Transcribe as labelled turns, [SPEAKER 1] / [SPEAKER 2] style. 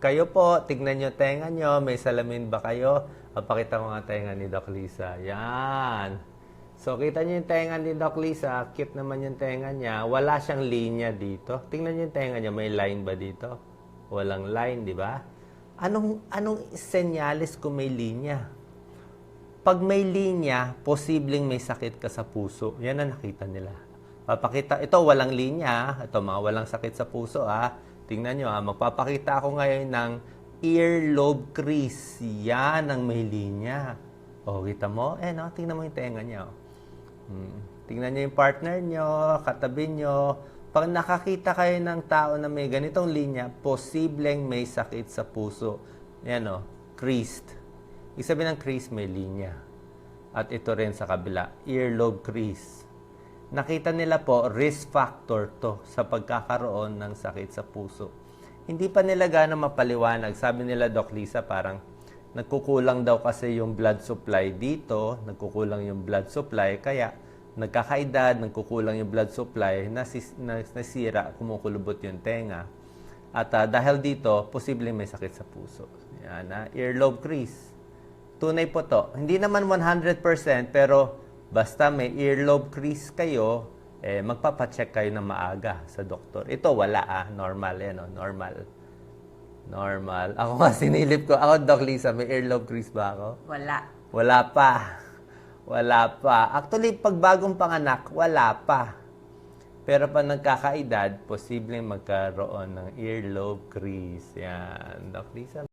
[SPEAKER 1] Kayo po, tignan nyo tenga nyo. May salamin ba kayo? Papakita ko nga tenga ni Doc Lisa. Yan. So, kita nyo yung tenga ni Doc Lisa. Cute naman yung tenga niya. Wala siyang linya dito. Tingnan nyo yung tenga niya. May line ba dito? Walang line, di ba? Anong, anong senyalis kung may linya? Pag may linya, posibleng may sakit ka sa puso. Yan ang nakita nila. Papakita, ito walang linya, ito mga walang sakit sa puso ah. Tingnan nyo ah, magpapakita ako ngayon ng earlobe crease. Yan ang may linya. O, kita mo? Eh, no? Tingnan mo yung tenga niya. Oh. Hmm. Tingnan nyo yung partner nyo, katabi nyo. Pag nakakita kayo ng tao na may ganitong linya, posibleng may sakit sa puso. Yan o, creased. Ibig sabihin ng crease, may linya. At ito rin sa kabila, earlobe crease. Nakita nila po, risk factor to sa pagkakaroon ng sakit sa puso. Hindi pa nila gana mapaliwanag. Sabi nila, Doc Lisa, parang nagkukulang daw kasi yung blood supply dito, nagkukulang yung blood supply, kaya nagkakaedad, nagkukulang yung blood supply, nasis, nas- nasira, kumukulubot yung tenga. At ah, dahil dito, posibleng may sakit sa puso. Yan, ah, earlobe crease. Tunay po to. Hindi naman 100% pero basta may earlobe crease kayo, eh, magpapacheck kayo ng maaga sa doktor. Ito wala ah, normal yan, oh, normal. Normal. Ako nga sinilip ko. Ako, Doc Lisa, may earlobe crease ba ako?
[SPEAKER 2] Wala.
[SPEAKER 1] Wala pa. Wala pa. Actually, pag bagong panganak, wala pa. Pero pag nagkakaedad, posibleng magkaroon ng earlobe crease. Yan, Doc Lisa.